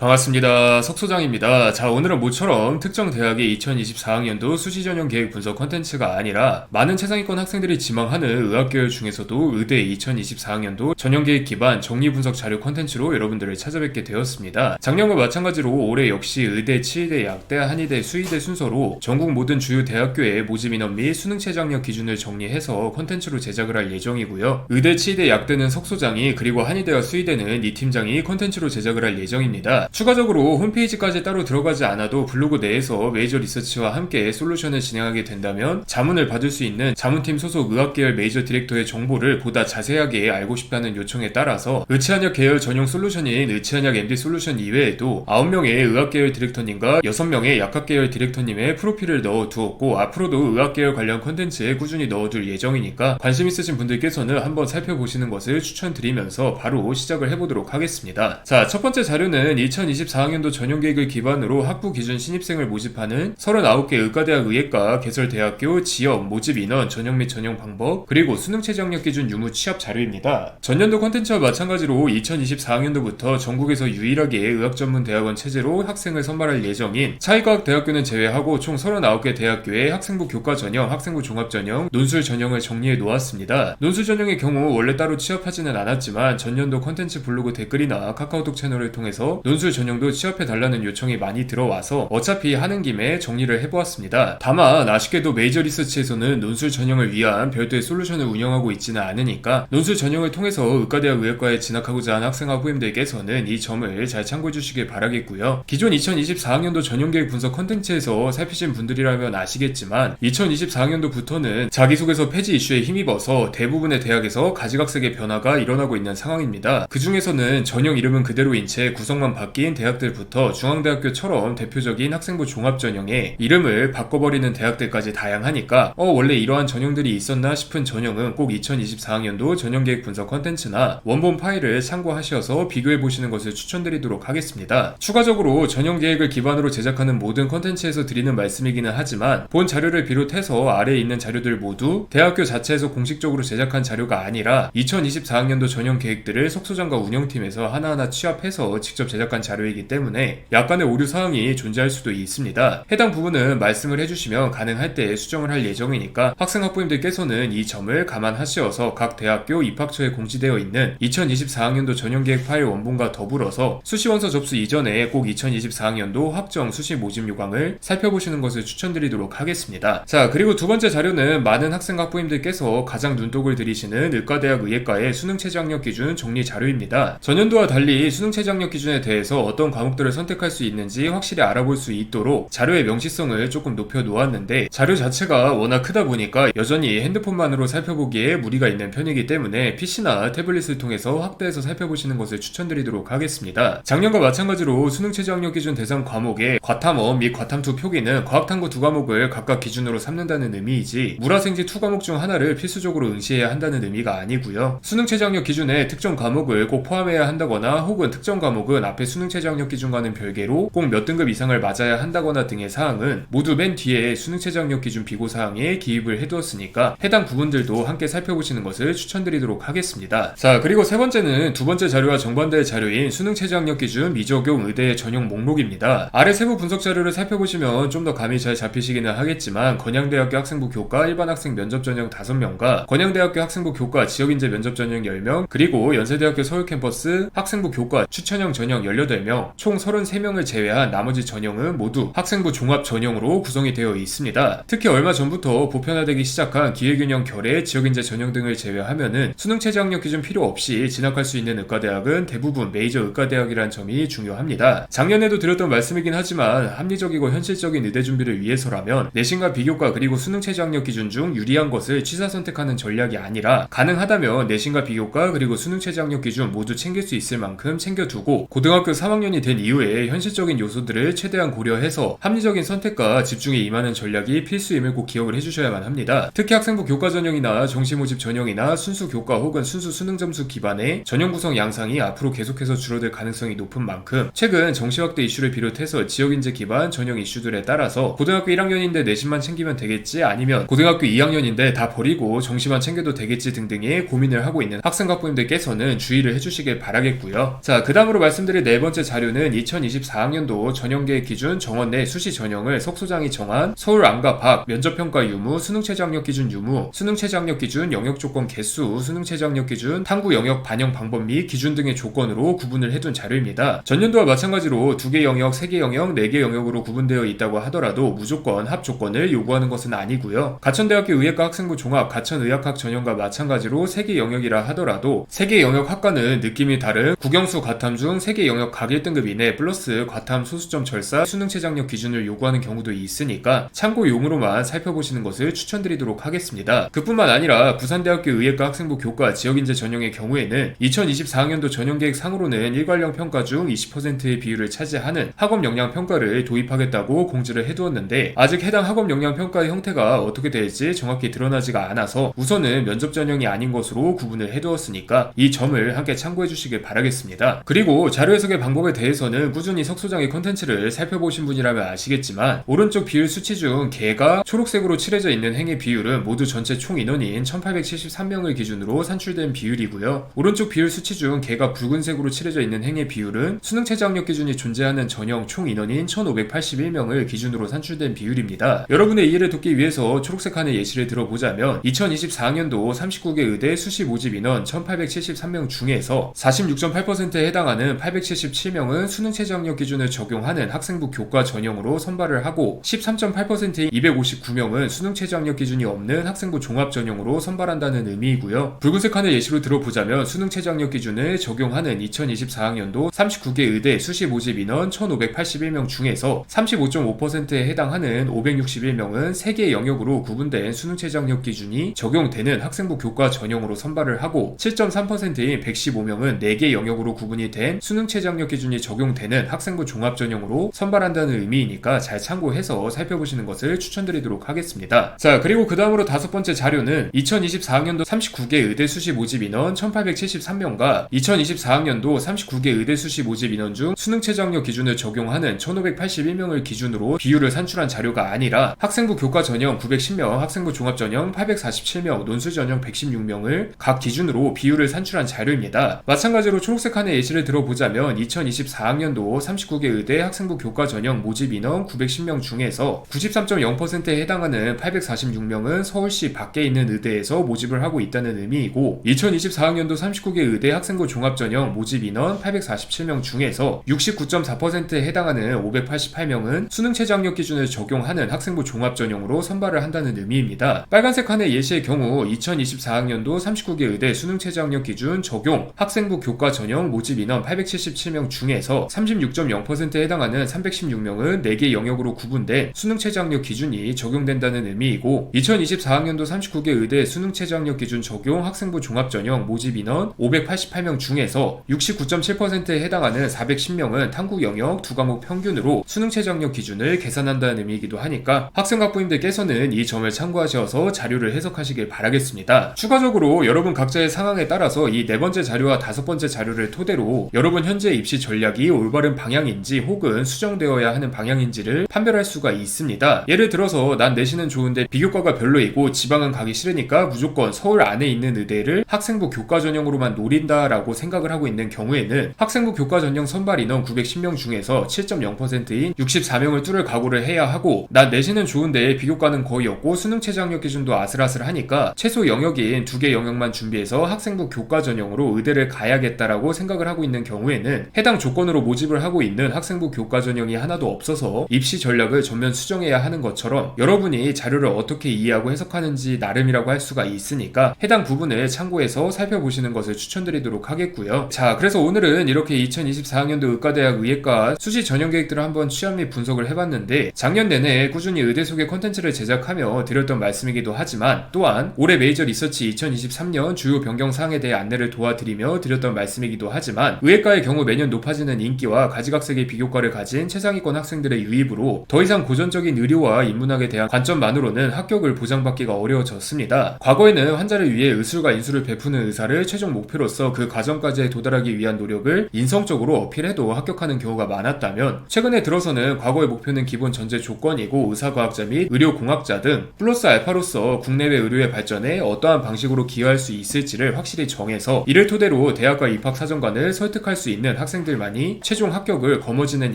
반갑습니다. 석소장입니다. 자, 오늘은 모처럼 특정 대학의 2024학년도 수시 전형 계획 분석 컨텐츠가 아니라 많은 최상위권 학생들이 지망하는 의학계열 중에서도 의대 2024학년도 전형 계획 기반 정리 분석 자료 컨텐츠로 여러분들을 찾아뵙게 되었습니다. 작년과 마찬가지로 올해 역시 의대, 치의대, 약대, 한의대, 수의대 순서로 전국 모든 주요 대학교의 모집 인원 및 수능 최장력 기준을 정리해서 컨텐츠로 제작을 할 예정이고요. 의대, 치의대, 약대는 석소장이 그리고 한의대와 수의대는 이 팀장이 컨텐츠로 제작을 할 예정입니다. 추가적으로 홈페이지까지 따로 들어가지 않아도 블로그 내에서 메이저 리서치와 함께 솔루션을 진행하게 된다면 자문을 받을 수 있는 자문팀 소속 의학계열 메이저 디렉터의 정보를 보다 자세하게 알고 싶다는 요청에 따라서 의치한약 계열 전용 솔루션인 의치한약 MD 솔루션 이외에도 9명의 의학계열 디렉터님과 6명의 약학계열 디렉터님의 프로필을 넣어 두었고 앞으로도 의학계열 관련 컨텐츠에 꾸준히 넣어둘 예정이니까 관심 있으신 분들께서는 한번 살펴보시는 것을 추천드리면서 바로 시작을 해보도록 하겠습니다. 자, 첫 번째 자료는 2024학년도 전형 계획을 기반으로 학부 기준 신입생을 모집하는 39개 의과대학 의예과 개설대학교 지역 모집 인원 전형 및 전형 방법 그리고 수능 최저학력 기준 유무 취합 자료입니다. 전년도 컨텐츠와 마찬가지로 2024학년도부터 전국에서 유일하게 의학 전문 대학원 체제로 학생을 선발할 예정인 차의과학 대학교는 제외하고 총 39개 대학교의 학생부 교과 전형, 학생부 종합 전형, 논술 전형을 정리해 놓았습니다. 논술 전형의 경우 원래 따로 취업하지는 않았지만 전년도 컨텐츠 블로그 댓글이나 카카오톡 채널을 통해서 논술 전형도 취업해 달라는 요청이 많이 들어와서 어차피 하는 김에 정리를 해보았습니다. 다만 아쉽게도 메이저 리서치에서는 논술 전형을 위한 별도의 솔루션을 운영하고 있지는 않으니까 논술 전형을 통해서 의과대학 의학과에 진학하고자 하는 학생과 후임들께서는 이 점을 잘 참고해 주시길 바라겠고요. 기존 2024학년도 전형계획 분석 컨텐츠에서 살피신 분들이라면 아시겠지만 2024학년도부터는 자기소개서 폐지 이슈에 힘입어서 대부분의 대학에서 가지각색의 변화가 일어나고 있는 상황입니다. 그 중에서는 전형 이름은 그대로인 채 구성만 바뀐 대학들부터 중앙대학교처럼 대표적인 학생부 종합 전형에 이름을 바꿔버리는 대학들까지 다양하니까 어 원래 이러한 전형들이 있었나 싶은 전형은 꼭 2024학년도 전형계획 분석 컨텐츠나 원본 파일을 참고하셔서 비교해 보시는 것을 추천드리도록 하겠습니다. 추가적으로 전형 계획을 기반으로 제작하는 모든 컨텐츠에서 드리는 말씀이기는 하지만 본 자료를 비롯해서 아래에 있는 자료들 모두 대학교 자체에서 공식적으로 제작한 자료가 아니라 2024학년도 전형 계획들을 속소장과 운영팀에서 하나하나 취합해서 직접 제작한 자료 이기 때문에 약간의 오류 사항이 존재할 수도 있습니다. 해당 부분은 말씀을 해주시면 가능할 때 수정을 할 예정이니까 학생 학부님들께서는 이 점을 감안하시어서 각 대학교 입학처에 공지되어 있는 2024학년도 전형계획 파일 원본과 더불어서 수시원서 접수 이전에 꼭 2024학년도 확정 수시 모집 요강을 살펴보시는 것을 추천드리도록 하겠습니다. 자 그리고 두 번째 자료는 많은 학생 학부님들께서 가장 눈독을 들이시는 의과대학 의예과의 수능 최저학력 기준 정리 자료입니다. 전년도와 달리 수능 최저학력 기준에 대해서 어떤 과목들을 선택할 수 있는지 확실히 알아볼 수 있도록 자료의 명시성을 조금 높여 놓았는데 자료 자체가 워낙 크다 보니까 여전히 핸드폰만으로 살펴보기에 무리가 있는 편이기 때문에 PC나 태블릿을 통해서 확대해서 살펴보시는 것을 추천드리도록 하겠습니다. 작년과 마찬가지로 수능 최저학력 기준 대상 과목의 과탐1 및 과탐2 표기는 과학탐구 두 과목을 각각 기준으로 삼는다는 의미이지 물화생지 투 과목 중 하나를 필수적으로 응시해야 한다는 의미가 아니고요. 수능 최저학력 기준에 특정 과목을 꼭 포함해야 한다거나 혹은 특정 과목은 앞에 수능 최저학력 기준과는 별개로 꼭 몇 등급 이상을 맞아야 한다거나 등의 사항은 모두 맨 뒤에 수능 최저학력 기준 비고 사항에 기입을 해두었으니까 해당 부분들도 함께 살펴보시는 것을 추천드리도록 하겠습니다. 자 그리고 세 번째는 두 번째 자료와 정반대의 자료인 수능 최저학력 기준 미적용 의대 전용 목록입니다. 아래 세부 분석 자료를 살펴보시면 좀 더 감이 잘 잡히시기는 하겠지만 건양대학교 학생부 교과 일반 학생 면접 전형 5명과 건양대학교 학생부 교과 지역인재 면접 전형 10명 그리고 연세대학교 서울 캠퍼스 학생부 교과 추천형 전형 18명 총 33명을 제외한 나머지 전형은 모두 학생부 종합 전형으로 구성이 되어 있습니다. 특히 얼마 전부터 보편화되기 시작한 기회균형 결의 지역인재 전형 등을 제외하면은 수능 최저학력 기준 필요 없이 진학할 수 있는 의과대학은 대부분 메이저 의과대학이라는 점이 중요합니다. 작년에도 드렸던 말씀이긴 하지만 합리적이고 현실적인 의대 준비를 위해서라면 내신과 비교과 그리고 수능 최저학력 기준 중 유리한 것을 취사 선택하는 전략이 아니라 가능하다면 내신과 비교과 그리고 수능 최저학력 기준 모두 챙길 수 있을 만큼 챙겨두고 고등학교 3학년이 된 이후에 현실적인 요소들을 최대한 고려해서 합리적인 선택과 집중에 임하는 전략이 필수임을 꼭 기억을 해주셔야만 합니다. 특히 학생부 교과 전형이나 정시 모집 전형이나 순수 교과 혹은 순수 수능 점수 기반의 전형 구성 양상이 앞으로 계속해서 줄어들 가능성이 높은 만큼 최근 정시 확대 이슈를 비롯해서 지역 인재 기반 전형 이슈들에 따라서 고등학교 1학년인데 내신만 챙기면 되겠지 아니면 고등학교 2학년인데 다 버리고 정시만 챙겨도 되겠지 등등의 고민을 하고 있는 학생 학부님들께서는 주의를 해주시길 바라겠고요. 자, 그 다음으로 말씀드릴 네번 째 자료는 2024학년도 전형계획 기준 정원 내 수시 전형을 석소장이 정한 서울 안과 박 면접평가 유무, 수능 최저학력 기준 유무, 수능 최저학력 기준 영역 조건 개수, 수능 최저학력 기준 탐구 영역 반영 방법 및 기준 등의 조건으로 구분을 해둔 자료입니다. 전년도와 마찬가지로 두 개 영역, 세 개 영역, 네 개 영역으로 구분되어 있다고 하더라도 무조건 합 조건을 요구하는 것은 아니고요. 가천대학교 의예과 학생부 종합 가천의학학 전형과 마찬가지로 세 개 영역이라 하더라도 세 개 영역 학과는 느낌이 다른 국영수 과탐 중 세 개 영역 각 1등급 이내 플러스 과탐 소수점 절사 수능 최장력 기준을 요구하는 경우도 있으니까 참고용으로만 살펴보시는 것을 추천드리도록 하겠습니다. 그뿐만 아니라 부산대학교 의예과 학생부 교과 지역인재 전형의 경우에는 2024학년도 전형계획 상으로는 일괄형 평가 중 20%의 비율을 차지하는 학업 역량 평가를 도입하겠다고 공지를 해두었는데 아직 해당 학업 역량 평가의 형태가 어떻게 될지 정확히 드러나지가 않아서 우선은 면접 전형이 아닌 것으로 구분을 해두었으니까 이 점을 함께 참고해 주시길 바라겠습니다. 그리고 자료 해석의 방 법에 대해서는 꾸준히 석 소장의 컨텐츠를 살펴보신 분이라면 아시겠지만 오른쪽 비율 수치 중 개가 초록색으로 칠해져 있는 행의 비율은 모두 전체 총 인원인 1873명을 기준으로 산출된 비율이고요. 오른쪽 비율 수치 중 개가 붉은색으로 칠해져 있는 행의 비율은 수능 최저학력 기준이 존재하는 전형 총 인원인 1581명을 기준으로 산출된 비율입니다. 여러분의 이해를 돕기 위해서 초록색 칸의 예시를 들어보자면 2024학년도 39개 의대 수시 모집 인원 1873명 중에서 46.8%에 해당하는 877 명은 수능 최저학력 기준을 적용하는 학생부 교과 전형으로 선발을 하고 13.8%인 259명은 수능 최저학력 기준이 없는 학생부 종합 전형으로 선발한다는 의미이고요. 붉은색 칸을 예시로 들어보자면 수능 최저학력 기준을 적용하는 2024학년도 39개 의대 수시 모집 인원 1581명 중에서 35.5%에 해당하는 561명은 3개 영역으로 구분된 수능 최저학력 기준이 적용되는 학생부 교과 전형으로 선발을 하고 7.3%인 115명은 4개 영역으로 구분이 된 수능 최저학력 기준이 적용되는 학생부 종합 전형으로 선발한다는 의미이니까 잘 참고해서 살펴보시는 것을 추천드리도록 하겠습니다. 자, 그리고 그 다음으로 다섯 번째 자료는 2024학년도 39개 의대 수시 모집 인원 1873명과 2024학년도 39개 의대 수시 모집 인원 중 수능 최저학력 기준을 적용하는 1581명을 기준으로 비율을 산출한 자료가 아니라 학생부 교과 전형 910명, 학생부 종합 전형 847명, 논술 전형 116명을 각 기준으로 비율을 산출한 자료입니다. 마찬가지로 초록색 칸의 예시를 들어보자면 2024학년도 39개 의대 학생부 교과 전형 모집 인원 910명 중에서 93.0%에 해당하는 846명은 서울시 밖에 있는 의대에서 모집을 하고 있다는 의미이고 2024학년도 39개 의대 학생부 종합 전형 모집 인원 847명 중에서 69.4%에 해당하는 588명은 수능 최저학력 기준을 적용하는 학생부 종합 전형으로 선발을 한다는 의미입니다. 빨간색 칸의 예시의 경우 2024학년도 39개 의대 수능 최저학력 기준 적용 학생부 교과 전형 모집 인원 877명 중에서 36.0%에 해당하는 316명은 4개 영역으로 구분된 수능 최저학력 기준이 적용된다는 의미이고 2024학년도 39개 의대 수능 최저학력 기준 적용 학생부 종합 전형 모집 인원 588명 중에서 69.7%에 해당하는 410명은 탐구 영역 두 과목 평균으로 수능 최저학력 기준을 계산한다는 의미이기도 하니까 학생각부님들께서는 이 점을 참고하셔서 자료를 해석하시길 바라겠습니다. 추가적으로 여러분 각자의 상황에 따라서 이 네 번째 자료와 다섯 번째 자료를 토대로 여러분 현재 입시 전략이 올바른 방향인지 혹은 수정되어야 하는 방향인지를 판별할 수가 있습니다. 예를 들어서 난 내신은 좋은데 비교과가 별로이고 지방은 가기 싫으니까 무조건 서울 안에 있는 의대를 학생부 교과 전형으로만 노린다라고 생각을 하고 있는 경우에는 학생부 교과 전형 선발 인원 910명 중에서 7.0%인 64명을 뚫을 각오를 해야 하고 난 내신은 좋은데 비교과는 거의 없고 수능 최저학력 기준도 아슬아슬하니까 최소 영역인 두 개 영역만 준비해서 학생부 교과 전형으로 의대를 가야겠다라고 생각을 하고 있는 경우에는 해당 조건으로 모집을 하고 있는 학생부 교과 전형이 하나도 없어서 입시 전략을 전면 수정해야 하는 것처럼 여러분이 자료를 어떻게 이해하고 해석하는지 나름이라고 할 수가 있으니까 해당 부분을 참고해서 살펴보시는 것을 추천드리도록 하겠고요. 자, 그래서 오늘은 이렇게 2024학년도 의과대학 의예과 수시 전형 계획들을 한번 취합 및 분석을 해봤는데 작년 내내 꾸준히 의대 소개 콘텐츠를 제작하며 드렸던 말씀이기도 하지만 또한 올해 메이저 리서치 2023년 주요 변경 사항에 대해 안내를 도와드리며 드렸던 말씀이기도 하지만 의예과의 경우 매년 높아지는 인기와 가지각색의 비교과를 가진 최상위권 학생들의 유입으로 더 이상 고전적인 의료와 인문학에 대한 관점만으로는 합격을 보장받기가 어려워졌습니다. 과거에는 환자를 위해 의술과 인술을 베푸는 의사를 최종 목표로서 그 과정까지 도달하기 위한 노력을 인성적으로 어필해도 합격하는 경우가 많았다면 최근에 들어서는 과거의 목표는 기본 전제 조건이고 의사과학자 및 의료공학자 등 플러스 알파로서 국내외 의료의 발전에 어떠한 방식으로 기여할 수 있을지를 확실히 정해서 이를 토대로 대학과 입학 사정관을 설득할 수 있는 학생 학생들만이 최종 합격을 거머쥐는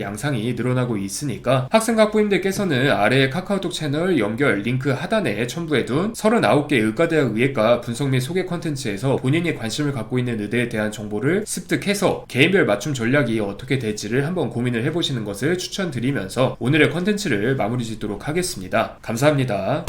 양상이 늘어나고 있으니까 학생 학부님들께서는 아래 카카오톡 채널 연결 링크 하단에 첨부해둔 39개 의과대학 의예과 분석 및 소개 컨텐츠에서 본인이 관심을 갖고 있는 의대에 대한 정보를 습득해서 개인별 맞춤 전략이 어떻게 될지를 한번 고민을 해보시는 것을 추천드리면서 오늘의 컨텐츠를 마무리 짓도록 하겠습니다. 감사합니다.